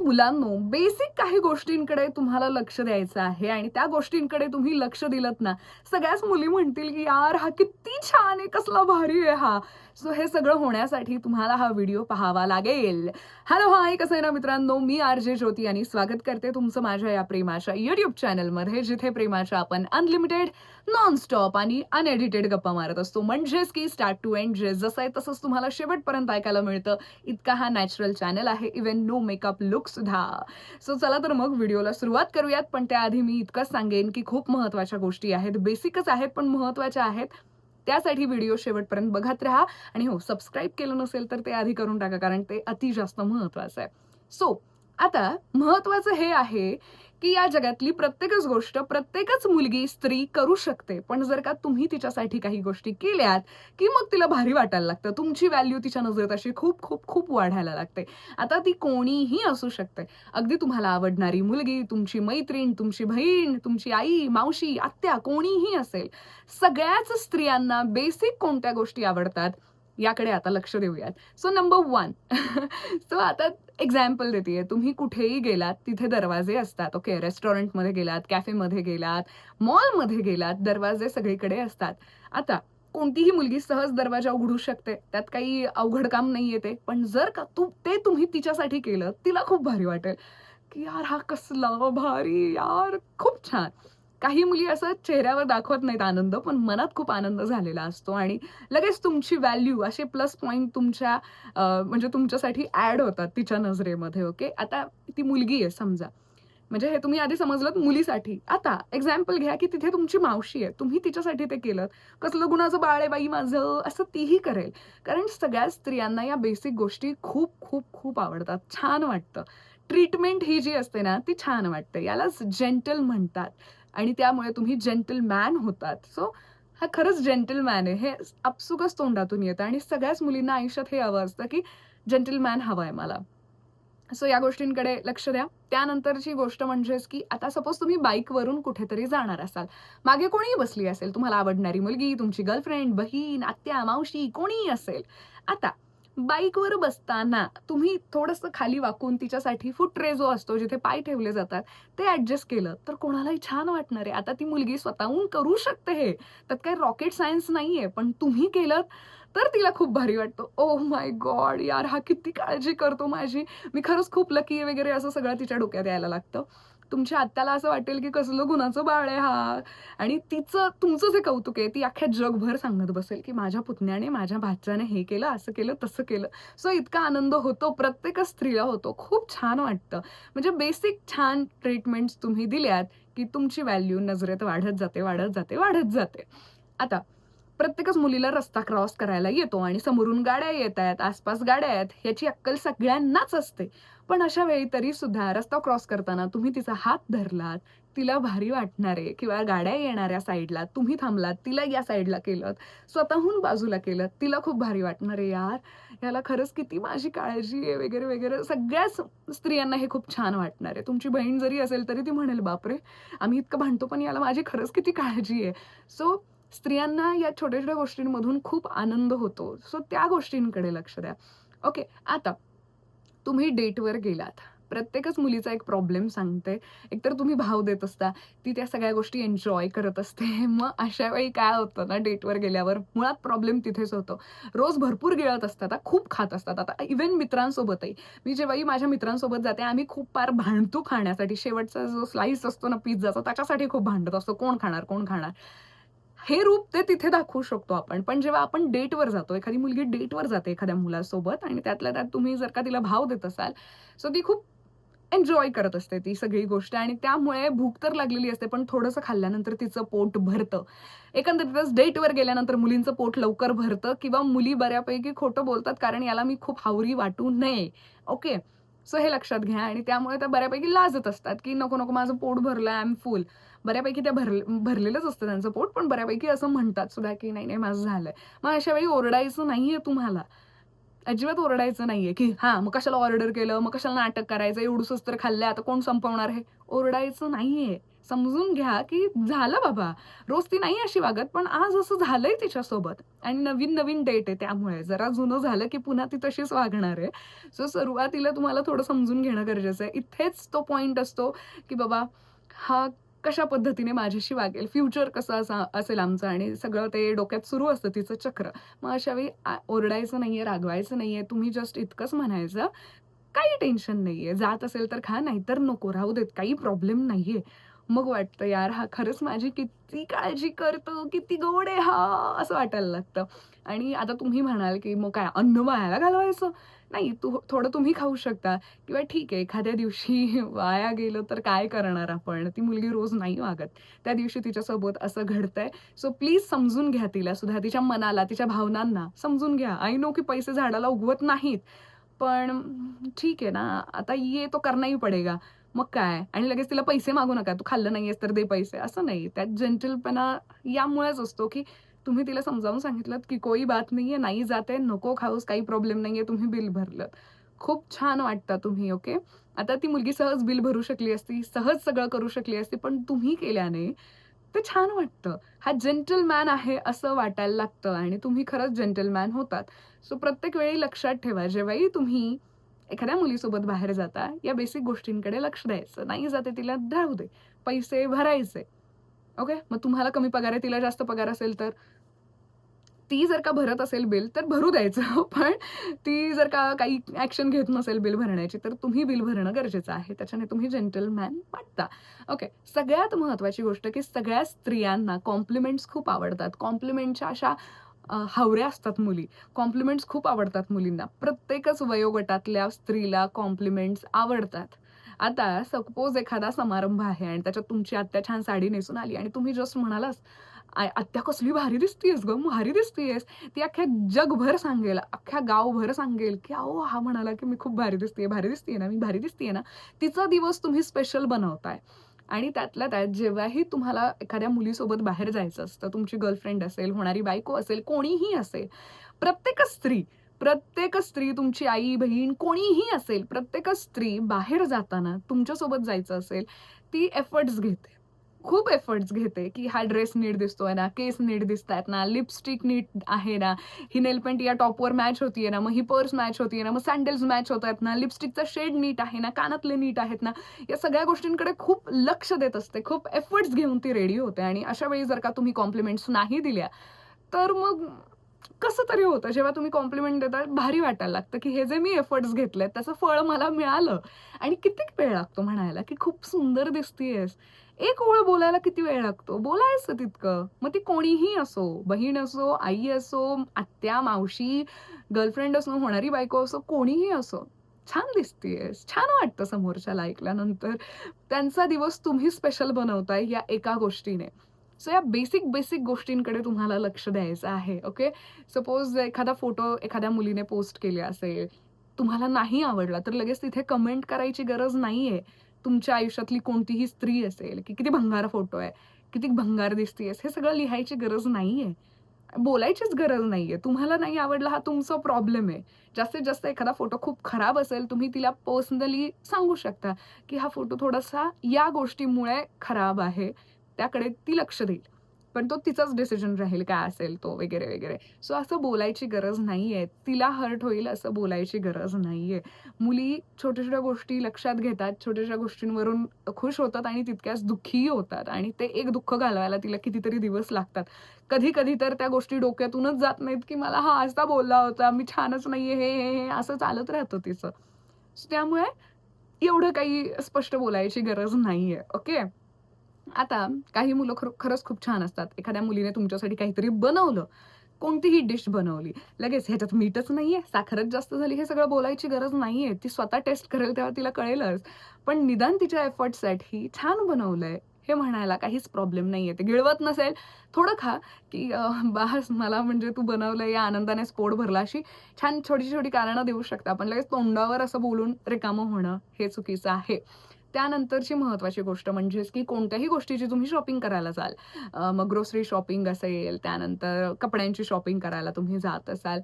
मुलांनो बेसिक काही गोष्टींकडे तुम्हाला लक्ष द्यायचं आहे आणि त्या गोष्टींकडे तुम्ही लक्ष दिलत ना सगळ्याच मुली म्हणतील की यार हा किती छान आहे कसला भारी आहे हा. सो हे सगळं होण्यासाठी तुम्हाला हा व्हिडिओ पाहावा लागेल. हॅलो हाय कसं आहे ना मित्रांनो? मी आर जे ज्योती आणि स्वागत करते तुमचं माझ्या या प्रेमाच्या युट्यूब चॅनलमध्ये जिथे प्रेमाच्या आपण अनलिमिटेड नॉनस्टॉप आणि अनएडिटेड गप्पा मारत असतो. म्हणजेच की स्टार्ट टू एंड जे जसं आहे तसंच तुम्हाला शेवटपर्यंत ऐकायला मिळतं. इतका हा नॅचरल चॅनल आहे इवन नो मेकअप लुक सुद्धा. सो चला तर मग व्हिडिओला सुरुवात करूयात पण त्याआधी मी इतकंच सांगेन की खूप महत्त्वाच्या गोष्टी आहेत. बेसिकच आहेत पण महत्त्वाच्या आहेत. त्यासाठी व्हिडिओ शेवटपर्यंत बघत राहा. आणि हो सबस्क्राईब केलं नसेल तर ते आधी करून टाका कारण ते अति जास्त महत्त्वाचं आहे. सो आता महत्वाचं हे आहे की या जगातली प्रत्येकच गोष्ट प्रत्येकच मुलगी स्त्री करू शकते. पण जर का तुम्ही तिच्यासाठी काही गोष्टी केल्यात की मग तिला भारी वाटायला लागतं. तुमची व्हॅल्यू तिच्या नजरेत अशी खूप खूप खूप वाढायला लागते. आता ती कोणीही असू शकते. अगदी तुम्हाला आवडणारी मुलगी तुमची मैत्रीण तुमची बहीण तुमची आई मावशी आत्या कोणीही असेल सगळ्याच स्त्रियांना बेसिक कोणत्या गोष्टी आवडतात? याकडे आता लक्ष देऊयात. सो नंबर वन सो आता एक्झाम्पल देते तुम्ही कुठेही गेलात तिथे दरवाजे असतात ओके रेस्टॉरंटमध्ये गेलात कॅफेमध्ये गेलात मॉलमध्ये गेलात दरवाजे सगळीकडे असतात. आता कोणतीही मुलगी सहज दरवाजा उघडू शकते. त्यात काही अवघड काम नाही येते पण जर का तू ते तुम्ही तिच्यासाठी केलं तिला खूप भारी वाटेल. की यार हा कसला भारी यार खूप छान. काही मुली असं चेहऱ्यावर दाखवत नाहीत आनंद पण मनात खूप आनंद झालेला असतो. आणि लगेच तुमची व्हॅल्यू असे प्लस पॉईंट तुमच्या म्हणजे तुमच्यासाठी ऍड होतात तिच्या नजरेमध्ये ओके आता ती मुलगी आहे समजा. म्हणजे हे तुम्ही आधी समजलं मुलीसाठी. आता एक्झाम्पल घ्या की तिथे तुमची मावशी आहे. तुम्ही तिच्यासाठी ते केलं. कसलं गुणाचं बाळ आहे बाई माझं? असं तीही करेल. कारण सगळ्या स्त्रियांना या बेसिक गोष्टी खूप खूप खूप आवडतात. छान वाटतं. ट्रीटमेंट ही जी असते ना ती छान वाटते. यालाच जेंटल म्हणतात. आणि त्यामुळे तुम्ही जेंटलमॅन होतात. सो हा खरंच जेंटलमॅन आहे. हे आपसुकच तोंडातून येतं आणि सगळ्याच मुलींना आयुष्यात हे हवं असतं की जेंटलमॅन हवं आहे मला. सो या गोष्टींकडे लक्ष द्या. त्यानंतरची गोष्ट म्हणजेच की आता सपोज तुम्ही बाईकवरून कुठेतरी जाणार असाल. मागे कोणीही बसली असेल तुम्हाला आवडणारी मुलगी तुमची गर्लफ्रेंड बहीण आत्या मावशी कोणीही असेल. आता बाईकवर बसताना तुम्ही थोडंसं खाली वाकून तिच्यासाठी फुटरे जो असतो जिथे पाय ठेवले जातात ते ॲडजस्ट केलं तर कोणालाही छान वाटणार आहे. आता ती मुलगी स्वतःहून करू शकते हे. त्यात काही रॉकेट सायन्स नाहीये पण तुम्ही केलं तर तिला खूप भारी वाटतं. ओ माय गॉड यार हा किती काळजी करतो माझी. मी खरंच खूप लकी आहे वगैरे असं सगळं तिच्या डोक्यात यायला लागतं. तुमच्या आत्याला असं वाटेल की कसलं गुणाचं बाळ आहे हा. आणि तिचं तुमचं जे कौतुक आहे ती अख्ख्या जगभर सांगत बसेल की माझ्या पुतण्याने माझ्या भाच्याने हे केलं असं केलं तसं केलं. सो इतका आनंद होतो प्रत्येक स्त्रीला होतो. खूप छान वाटतं. म्हणजे बेसिक छान ट्रीटमेंट्स तुम्ही दिल्यात की तुमची व्हॅल्यू नजरेत वाढत जाते वाढत जाते वाढत जाते. आता प्रत्येकच मुलीला रस्ता क्रॉस करायला येतो आणि समोरून गाड्या येत आहेत आसपास गाड्या आहेत ह्याची अक्कल सगळ्यांनाच असते. पण अशा वेळी तरी सुद्धा रस्ता क्रॉस करताना तुम्ही तिचा हात धरलात तिला भारी वाटणार आहे किंवा गाड्या येणाऱ्या साईडला तुम्ही थांबलात तिला या साईडला केलं स्वतःहून बाजूला केलं तिला खूप भारी वाटणार यार याला खरंच किती माझी काळजी आहे वगैरे वगैरे सगळ्याच स्त्रियांना हे खूप छान वाटणार. आहे तुमची बहीण जरी असेल तरी ती म्हणेल बापरे आम्ही इतकं भांडतो पण याला माझी खरंच किती काळजी आहे. सो स्त्रियांना या छोट्या छोट्या गोष्टींमधून खूप आनंद होतो. सो त्या गोष्टींकडे लक्ष द्या. ओके आता तुम्ही डेटवर गेलात. प्रत्येकच मुलीचा एक प्रॉब्लेम सांगते. एकतर तुम्ही भाव देत असता ती त्या सगळ्या गोष्टी एन्जॉय करत असते. मग अशा वेळी काय होतं ना डेटवर गेल्यावर मुळात प्रॉब्लेम तिथेच होतो. रोज भरपूर गिळत असतात आता खूप खात असतात. आता इव्हन मित्रांसोबतही मी जेव्हाही माझ्या मित्रांसोबत जाते आम्ही खूप फार भांडतो खाण्यासाठी. शेवटचा जो स्लाईस असतो ना पिझ्झाचा त्याच्यासाठी खूप भांडत असतो. कोण खाणार कोण खाणार? हे रूप ते तिथे दाखवू शकतो आपण. पण जेव्हा आपण डेटवर जातो एखादी मुलगी डेटवर जाते एखाद्या मुलासोबत आणि त्यातल्या त्यात तुम्ही जर का तिला भाव देत असाल सो ती खूप एन्जॉय करत असते ती सगळी गोष्ट आणि त्यामुळे भूक तर लागलेली असते पण थोडंसं खाल्ल्यानंतर तिचं पोट भरतं. एकंदरीतच डेटवर गेल्यानंतर मुलींचं पोट लवकर भरतं किंवा मुली बऱ्यापैकी खोटं बोलतात कारण याला मी खूप हावरी वाटू नये. ओके सो हे लक्षात घ्या आणि त्यामुळे त्या बऱ्यापैकी लाजत असतात की नको नको माझं पोट भरलं आय एम फुल बऱ्यापैकी त्या भरले भरलेलंच असतं त्यांचं पोट पण बऱ्यापैकी असं म्हणतात सुद्धा की नाही नाही माझं झालंय. मग अशा वेळी ओरडायचं नाहीये तुम्हाला. अजिबात ओरडायचं नाहीये की हां मग कशाला ऑर्डर केलं? मग कशाला नाटक करायचं? एवढूस तर खाल्लंय आता कोण संपवणार आहे ओरडायचं नाहीये. समजून घ्या की झालं बाबा. रोज ती नाही अशी वागत पण आज असं झालंय तिच्यासोबत. आणि नवीन नवीन डेट आहे त्यामुळे. जरा जुनं झालं की पुन्हा ती तशीच वागणार आहे. सो सुरुवातीला तुम्हाला थोडं समजून घेणं गरजेचं आहे. इथेच तो पॉईंट असतो की बाबा हा कशा पद्धतीने माझ्याशी वागेल? फ्युचर कसं असा असेल आमचं? आणि सगळं ते डोक्यात सुरू असतं तिचं चक्र. मग अशावेळी ओरडायचं नाही ओरडायचं नाहीये रागवायचं नाहीये. तुम्ही जस्ट इतकंच म्हणायचं काही टेन्शन नाहीये. जात असेल तर खा नाहीतर नको. राहू देत. काही प्रॉब्लेम नाहीये. मग वाटतं यार हा खरंच माझी किती काळजी करतो किती गोड आहे हा. असं वाटायला लागतं. आणि आता तुम्ही म्हणाल की मग काय अन्न वायाला घालवायचं? नाही तू थोडं तुम्ही खाऊ शकता. किंवा ठीक आहे एखाद्या दिवशी वाया गेलं तर काय करणार आपण? ती मुलगी रोज नाही वागत. त्या दिवशी तिच्यासोबत असं घडतंय. सो प्लीज समजून घ्या तिला सुद्धा तिच्या मनाला तिच्या भावनांना. समजून घ्या. आय नो की पैसे झाडाला उगवत नाहीत. पण ठीक आहे ना आता ये तो करणाही पडेगा. मग काय? आणि लगेच तिला पैसे मागू नका. तू खाल्लं नाहीयेस तर दे पैसे. असं नाही. त्यात जेंटलपणा यामुळेच असतो की तुम्ही तिला समजावून सांगितलं की कोई बात नाहीये नाही जाते नको खाऊस काही प्रॉब्लेम नाहीये तुम्ही बिल भरलं खूप छान वाटतं तुम्ही ओके आता ती मुलगी सहज बिल भरू शकली असती सहज सगळं करू शकली असती पण तुम्ही केल्याने ते छान वाटतं. हा जेंटलमॅन आहे असं वाटायला लागतं आणि तुम्ही खरंच जेंटलमॅन होतात. सो प्रत्येक वेळी लक्षात ठेवा जेव्हाही तुम्ही एखाद्या मुलीसोबत बाहेर जाता या बेसिक गोष्टींकडे लक्ष द्यायचं. नाही जाते तिला राहू दे. पैसे भरायचे. ओके मग तुम्हाला कमी पगार आहे तिला जास्त पगार असेल तर? ती जर का भरत असेल बिल तर भरू द्यायचं. पण ती जर का काही ॲक्शन घेत नसेल बिल भरण्याची तर तुम्ही बिल भरणं गरजेचं आहे. त्याच्याने तुम्ही जेंटलमॅन वाटता. ओके सगळ्यात महत्त्वाची गोष्ट की सगळ्या स्त्रियांना कॉम्प्लिमेंट्स खूप आवडतात. कॉम्प्लिमेंटच्या अशा हावऱ्या असतात मुली. कॉम्प्लिमेंट्स खूप आवडतात मुलींना. प्रत्येकच वयोगटातल्या स्त्रीला कॉम्प्लिमेंट्स आवडतात. आता सपोज एखादा समारंभ आहे आणि त्याच्यात तुमची आत्या छान साडी नेसून आली आणि तुम्ही जस्ट म्हणालास "आय- आत्या कसली भारी दिसतीयस ग भारी दिसतीयस. ती अख्ख्या जगभर सांगेल अख्ख्या गावभर सांगेल की अहो हा म्हणाला की मी खूप भारी दिसते भारी दिसतीये ना मी भारी दिसतीये ना. तिचा दिवस तुम्ही स्पेशल बनवताय. आणि त्यातल्या त्यात जेव्हाही तुम्हाला एखाद्या मुलीसोबत बाहेर जायचं असतं तुमची गर्लफ्रेंड असेल होणारी बायको असेल कोणीही असेल प्रत्येक स्त्री प्रत्येक स्त्री तुमची आई बहीण कोणीही असेल प्रत्येक स्त्री बाहेर जाताना तुमच्यासोबत जायचं असेल ती एफर्ट्स घेते. खूप एफर्ट्स घेते की हा ड्रेस नीट दिसतोय ना केस नीट दिसत आहेत ना लिपस्टिक नीट आहे ना ही नेलपेंट या टॉपवर मॅच होतीये ना मग ही पर्स मॅच होतीये ना मग सँडल्स मॅच होत आहेत ना लिपस्टिकचा शेड नीट आहे ना कानातले नीट आहेत ना या सगळ्या गोष्टींकडे खूप लक्ष देत असते खूप एफर्ट्स घेऊन ती रेडी होते. आणि अशा वेळी जर का तुम्ही कॉम्प्लिमेंट्स नाही दिल्या तर मग कसं तरी होतं. जेव्हा तुम्ही कॉम्प्लिमेंट देता भारी वाटायला लागतं की हे जे मी एफर्ट्स घेतले त्याचं फळ मला मिळालं. आणि किती वेळ लागतो म्हणायला की खूप सुंदर दिसतीयस. एक ओळ बोलायला किती वेळ लागतो? बोलायचं तितकं. मग ती कोणीही असो बहीण असो आई असो आत्या मावशी गर्लफ्रेंड असो होणारी बायको असो कोणीही असो छान दिसतीयस. छान वाटतं समोरच्याला ऐकल्यानंतर. त्यांचा दिवस तुम्ही स्पेशल बनवताय या एका गोष्टीने. सो या बेसिक बेसिक गोष्टींकडे तुम्हाला लक्ष द्यायचं आहे ओके सपोज एखादा फोटो एखाद्या मुलीने पोस्ट केले असेल तुम्हाला नाही आवडला तर लगेच तिथे कमेंट करायची गरज नाहीये. तुमच्या आयुष्यातली कोणतीही स्त्री असेल की किती भंगार फोटो आहे किती भंगार दिसतीयस हे सगळं लिहायची गरज नाहीये. बोलायचीच गरज नाहीये. तुम्हाला नाही आवडला हा तुमचा प्रॉब्लेम आहे. जास्तीत जास्त एखादा फोटो खूप खराब असेल तुम्ही तिला पर्सनली सांगू शकता की हा फोटो थोडासा या गोष्टीमुळे खराब आहे. त्याकडे ती लक्ष देईल. पण तो तिचाच डिसिजन राहील काय असेल तो वगैरे वगैरे. सो असं बोलायची गरज नाहीये. तिला हर्ट होईल असं बोलायची गरज नाहीये. मुली छोट्या छोट्या गोष्टी लक्षात घेतात छोट्या छोट्या गोष्टींवरून खुश होतात आणि तितक्याच दुःखीही होतात. आणि ते एक दुःख घालवायला तिला कितीतरी दिवस लागतात. कधी कधी तर त्या गोष्टी डोक्यातूनच जात नाहीत की मला हा असा बोलला होता मी छानच नाहीये हे हे हे असं चालत राहतं तिचं. सो त्यामुळे एवढं काही स्पष्ट बोलायची गरज नाहीये. ओके आता काही मुलं खर खरंच खूप छान असतात. एखाद्या मुलीने तुमच्यासाठी काहीतरी बनवलं कोणतीही डिश बनवली लगेच ह्याच्यात मीठच नाहीये साखरच जास्त झाली हे सगळं बोलायची गरज नाहीये. ती स्वतः टेस्ट करेल तेव्हा तिला कळेलच. पण निदान तिच्या एफर्टसाठी छान बनवलंय हे म्हणायला काहीच प्रॉब्लेम नाहीये. ते गिळवत नसेल थोडं खा की बास मला म्हणजे तू बनवलंय या आनंदाने स्पोट भरला अशी छान छोटी छोटी कारणं देऊ शकता. पण लगेच तोंडावर असं बोलून रिकामं होणं हे चुकीचं आहे. त्यानंतरची महत्वाची गोष्ट म्हणजेच की कोणत्याही गोष्टीची तुम्ही शॉपिंग करायला जाल. मग ग्रोसरी शॉपिंग असेल त्यानंतर कपड्यांची शॉपिंग करायला तुम्ही जात असाल.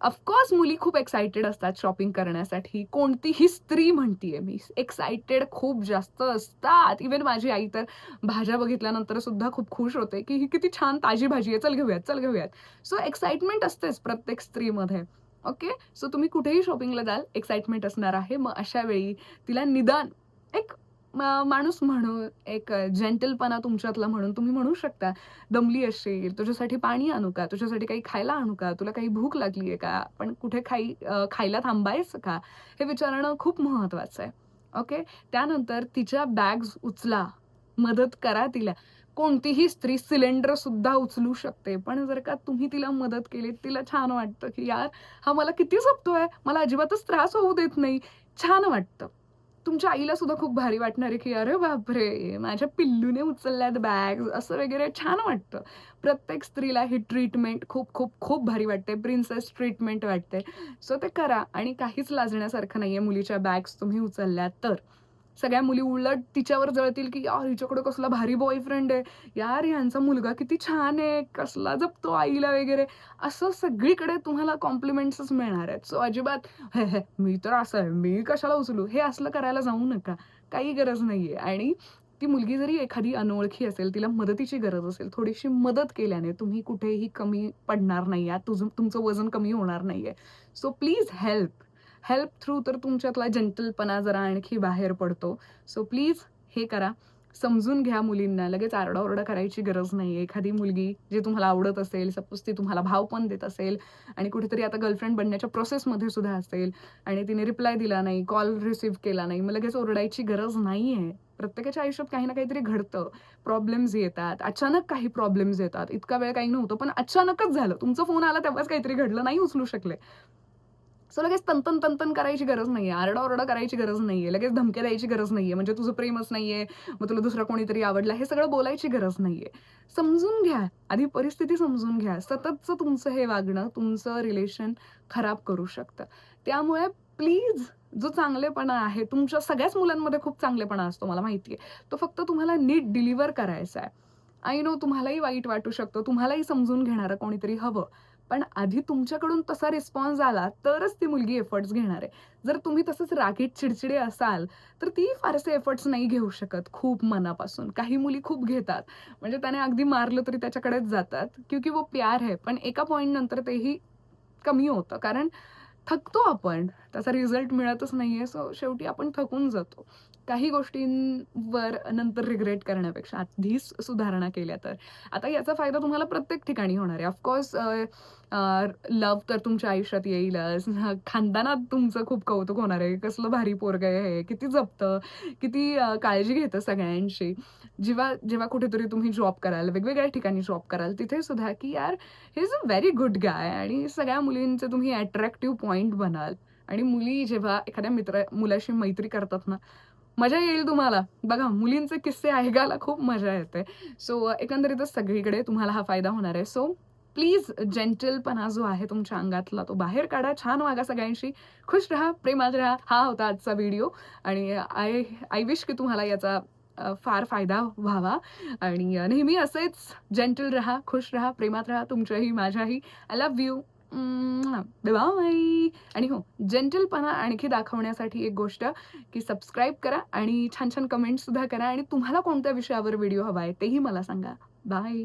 ऑफकोर्स मुली खूप एक्सायटेड असतात शॉपिंग करण्यासाठी. कोणतीही स्त्री म्हणतीये मी एक्सायटेड खूप जास्त असतात. इवन माझी आई तर भाज्या बघितल्यानंतर सुद्धा खूप खुश होते की ही किती छान ताजी भाजी आहे चल घेऊयात चल घेऊयात. सो एक्साइटमेंट असतेच प्रत्येक स्त्रीमध्ये. ओके सो तुम्ही कुठेही शॉपिंगला जाल एक्साइटमेंट असणार आहे. मग अशा वेळी तिला निदान एक माणूस म्हणून एक जेंटलपणा तुमच्यातला म्हणून तुम्ही म्हणू शकता. दमली असेल तुझ्यासाठी पाणी आणू का? तुझ्यासाठी काही खायला आणू का? तुला काही भूक लागली आहे का? पण कुठे खाई खायला थांबायचं का? हे विचारणं खूप महत्त्वाचं आहे. ओके? त्यानंतर तिच्या बॅग्स उचला. मदत करा तिला. कोणतीही स्त्री सिलेंडर सुद्धा उचलू शकते पण जर का तुम्ही तिला मदत केली तिला छान वाटतं की यार हा मला किती जपतोय? मला अजिबातच त्रास होऊ देत नाही. छान वाटतं. तुमच्या आईला सुद्धा खूप भारी वाटणार आहे की अरे बापरे माझ्या पिल्लूने उचलल्यात बॅग असं वगैरे छान वाटतं. प्रत्येक स्त्रीला ही ट्रीटमेंट खूप खूप खूप भारी वाटते. प्रिन्सेस ट्रीटमेंट वाटते. सो ते करा. आणि काहीच लाजण्यासारखं नाहीये मुलीच्या बॅग्स तुम्ही उचलल्यात तर. सगळ्या मुली उलट तिच्यावर जळतील की यार हिच्याकडे कसला भारी बॉयफ्रेंड आहे. यार यांचा मुलगा किती छान आहे. कसला जपतो आईला वगैरे. असं सगळीकडे तुम्हाला कॉम्प्लिमेंट्सच मिळणार आहेत. सो अजिबात हे हे मी तर असं आहे. मी कशाला उचलू? हे असलं करायला जाऊ नका. काही गरज नाहीये. आणि ती मुलगी जरी एखादी अनोळखी असेल तिला मदतीची गरज असेल थोडीशी मदत केल्याने तुम्ही कुठेही कमी पडणार नाही आहात तुझं तुमचं वजन कमी होणार नाहीये. So please help help through तर तुमच्यातला जंटलपणा जरा आणखी बाहेर पडतो. सो प्लीज हे करा. समजून घ्या मुलींना. लगेच आरडाओरडा करायची गरज नाही एखादी मुलगी जी तुम्हाला आवडत असेल सपोज ती तुम्हाला भाव पण देत असेल आणि कुठेतरी आता गर्लफ्रेंड बनण्याच्या प्रोसेसमध्ये सुद्धा असेल आणि तिने रिप्लाय दिला नाही कॉल रिसीव्ह केला नाही मग लगेच ओरडायची गरज नाही आहे प्रत्येकाच्या आयुष्यात काही ना काहीतरी घडतं. प्रॉब्लेम्स येतात. अचानक काही प्रॉब्लेम्स येतात. इतका वेळ काही नव्हतं पण अचानकच झालं. तुमचा फोन आला तेव्हाच काहीतरी घडलं. नाही उचलू शकले. सो लगेच तंतन तंतन करायची गरज नाहीये. आरडाओरडा करायची गरज नाहीये. लगेच धमक्या द्यायची गरज नाहीये. म्हणजे तुझं प्रेमच नाहीये. मग तुला दुसरा कोणीतरी आवडला हे सगळं बोलायची गरज नाहीये. समजून घ्या. आधी परिस्थिती समजून घ्या. सततचं तुमचं हे वागणं तुमचं रिलेशन खराब करू शकतं. त्यामुळे प्लीज जो चांगलेपणा आहे तुमच्या सगळ्याच मुलांमध्ये खूप चांगलेपणा असतो मला माहिती आहे तो फक्त तुम्हाला नीट डिलिव्हर करायचा आहे आय नो तुम्हालाही वाईट वाटू शकतो. तुम्हालाही समजून घेणारं कोणीतरी हवं. पण आधी तुमच्याकडून तसा रिस्पॉन्स आला तरच ती मुलगी एफर्ट्स घेणार आहे. जर तुम्ही तसंच रागीट चिडचिडे असाल तर ती फारसे एफर्ट्स नाही घेऊ शकत खूप मनापासून. काही मुली खूप घेतात. म्हणजे त्याने अगदी मारलं तरी त्याच्याकडेच जातात. क्योंकि वो प्यार आहे पण एका पॉईंट नंतर तेही कमी होतं. कारण थकतो आपण. त्याचा रिझल्ट मिळतच नाहीये. सो शेवटी आपण थकून जातो. काही गोष्टींवर नंतर रिग्रेट करण्यापेक्षा आधीच सुधारणा केल्या तर. आता याचा फायदा तुम्हाला प्रत्येक ठिकाणी होणार आहे. ऑफकोर्स लव तर तुमच्या आयुष्यात येईलच. खानदानात तुमचं खूप कौतुक होणार आहे. कसलं भारी पोरग आहे. किती जपतं. किती काळजी घेतं सगळ्यांशी. जेव्हा जेव्हा कुठेतरी तुम्ही जॉब कराल वेगवेगळ्या ठिकाणी जॉब कराल तिथे सुद्धा की यार हे is a very good guy आणि सगळ्या मुलींचे तुम्ही अट्रॅक्टिव्ह पॉईंट बनाल. आणि मुली जेव्हा एखाद्या मित्र मुलाशी मैत्री करतात ना मजा येईल तुम्हाला. बघा मुलींचे किस्से ऐकायला खूप मजा येते. सो एकंदरीतच सगळीकडे तुम्हाला हा फायदा होणार आहे. सो प्लीज जेंटलपणा जो आहे तुमच्या अंगातला तो बाहेर काढा. छान वागा सगळ्यांशी. खुश राहा प्रेमात राहा. हा होता आजचा व्हिडिओ आणि आय आय विश की तुम्हाला याचा फार फायदा व्हावा. आणि नेहमी असेच जेंटल राहा खुश राहा प्रेमात राहा. तुमच्याही माझ्याही. आय लव्ह यू बाय आणि हो जेंटलपणा आणखी दाखवण्यासाठी एक गोष्ट की सबस्क्राईब करा आणि छान छान कमेंट सुद्धा करा आणि तुम्हाला कोणत्या विषयावर व्हिडिओ हवा आहे तेही मला सांगा. बाय